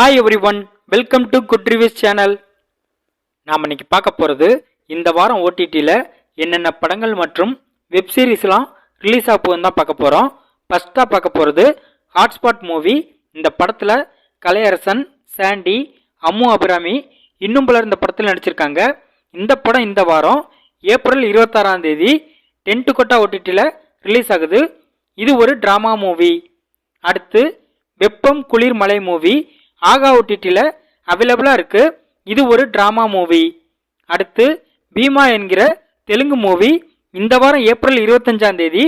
Hi everyone welcome to good reviews channel நாம் இன்னைக்கு பார்க்க போகிறது இந்த வாரம் ஓடிடியில் என்னென்ன படங்கள் மற்றும் வெப் சீரிஸ்லாம் ரிலீஸ் ஆக போகுதுன்னு தான் பார்க்க போகிறோம் ஃபஸ்ட்டாக பார்க்க போகிறது ஹாட்ஸ்பாட் மூவி இந்த படத்தில் கலையரசன் சாண்டி அம்மு அபிராமி இன்னும் பலர் இந்த படத்தில் நடிச்சிருக்காங்க. இந்த படம் இந்த வாரம் ஏப்ரல் இருபத்தாறாம் தேதி டென்ட்டு கொட்டா ஓடிடியில் ரிலீஸ் ஆகுது. இது ஒரு ட்ராமா மூவி அடுத்து வெப்பம் குளிர் மலை மூவி ஆகா ஓடிடியில் அவைலபிளாக இருக்குது இது ஒரு ட்ராமா மூவி அடுத்து பீமா என்கிற தெலுங்கு மூவி இந்த வாரம் ஏப்ரல் இருபத்தஞ்சாம் தேதி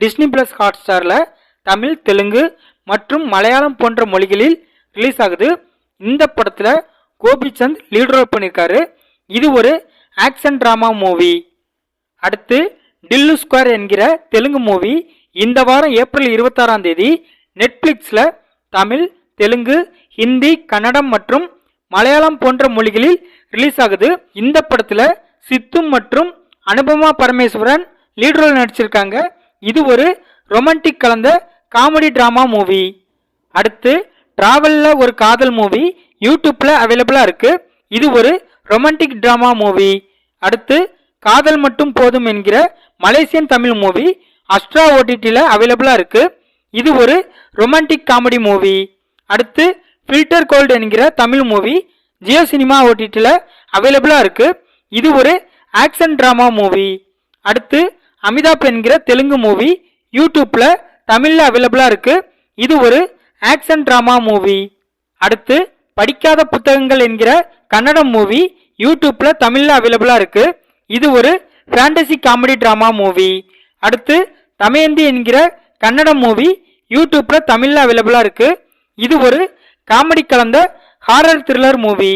டிஸ்னி பிளஸ் ஹாட் ஸ்டாரில் தமிழ் தெலுங்கு மற்றும் மலையாளம் போன்ற மொழிகளில் ரிலீஸ் ஆகுது. இந்த படத்தில் கோபிச்சந்த் லீட் ரோல் பண்ணியிருக்காரு இது ஒரு ஆக்ஷன் ட்ராமா மூவி அடுத்து டில்லு ஸ்கொயர் என்கிற தெலுங்கு மூவி இந்த வாரம் ஏப்ரல் இருபத்தாறாம் தேதி நெட்ஃப்ளிக்ஸில் தமிழ் தெலுங்கு ஹிந்தி கன்னடம் மற்றும் மலையாளம் போன்ற மொழிகளில் ரிலீஸ் ஆகுது. இந்த படத்தில் சித்து மற்றும் அனுபமா பரமேஸ்வரன் லீட் ரோல் நடிச்சிருக்காங்க. இது ஒரு ரொமான்டிக் கலந்த காமெடி ட்ராமா மூவி அடுத்து டிராவலில் ஒரு காதல் மூவி யூடியூப்பில் அவைலபிளாக இருக்குது இது ஒரு ரொமான்டிக் ட்ராமா மூவி அடுத்து காதல் மட்டும் போதும் என்கிற மலேசியன் தமிழ் மூவி அஸ்ட்ரா ஓடிடியில் அவைலபிளாக இருக்குது இது ஒரு ரொமான்டிக் காமெடி மூவி அடுத்து ஃபில்டர் கோல்டு என்கிற தமிழ் மூவி ஜியோ சினிமா ஓடிடியில் அவைலபிளாக இருக்குது இது ஒரு ஆக்ஷன் ட்ராமா மூவி அடுத்து அமிதாப் என்கிற தெலுங்கு மூவி யூடியூப்பில் தமிழில் அவைலபிளாக இருக்குது இது ஒரு ஆக்ஷன் ட்ராமா மூவி அடுத்து படிக்காத புத்தகங்கள் என்கிற கன்னடம் மூவி யூடியூப்பில் தமிழில் அவைலபிளாக இருக்குது இது ஒரு ஃபேண்டசி காமெடி ட்ராமா மூவி அடுத்து தமயந்தி என்கிற கன்னடம் மூவி யூடியூப்பில் தமிழில் அவைலபிளாக இருக்குது இது ஒரு காமெடி கலந்த ஹாரர் த்ரில்லர் மூவி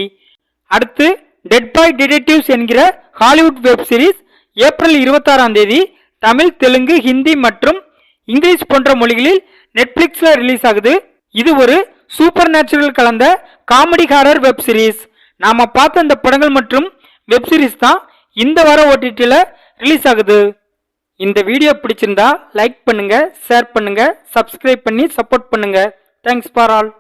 அடுத்து டெட் பாய் டிடெக்டிவ்ஸ் என்கிற ஹாலிவுட் வெப் சீரிஸ் ஏப்ரல் இருபத்தாறாம் தேதி தமிழ் தெலுங்கு ஹிந்தி மற்றும் இங்கிலீஷ் போன்ற மொழிகளில் நெட்ஃப்ளிக்ஸில் ரிலீஸ் ஆகுது. இது ஒரு சூப்பர் நேச்சுரல் கலந்த காமெடி ஹாரர் வெப் சீரிஸ் நாம பார்த்த இந்த படங்கள் மற்றும் வெப் சீரிஸ் தான் இந்த வாரம் ஓடிடியில் ரிலீஸ் ஆகுது. இந்த வீடியோ பிடிச்சிருந்தா லைக் பண்ணுங்கள் ஷேர் பண்ணுங்கள் சப்ஸ்கிரைப் பண்ணி சப்போர்ட் பண்ணுங்கள் தேங்க்ஸ் ஃபார் ஆல்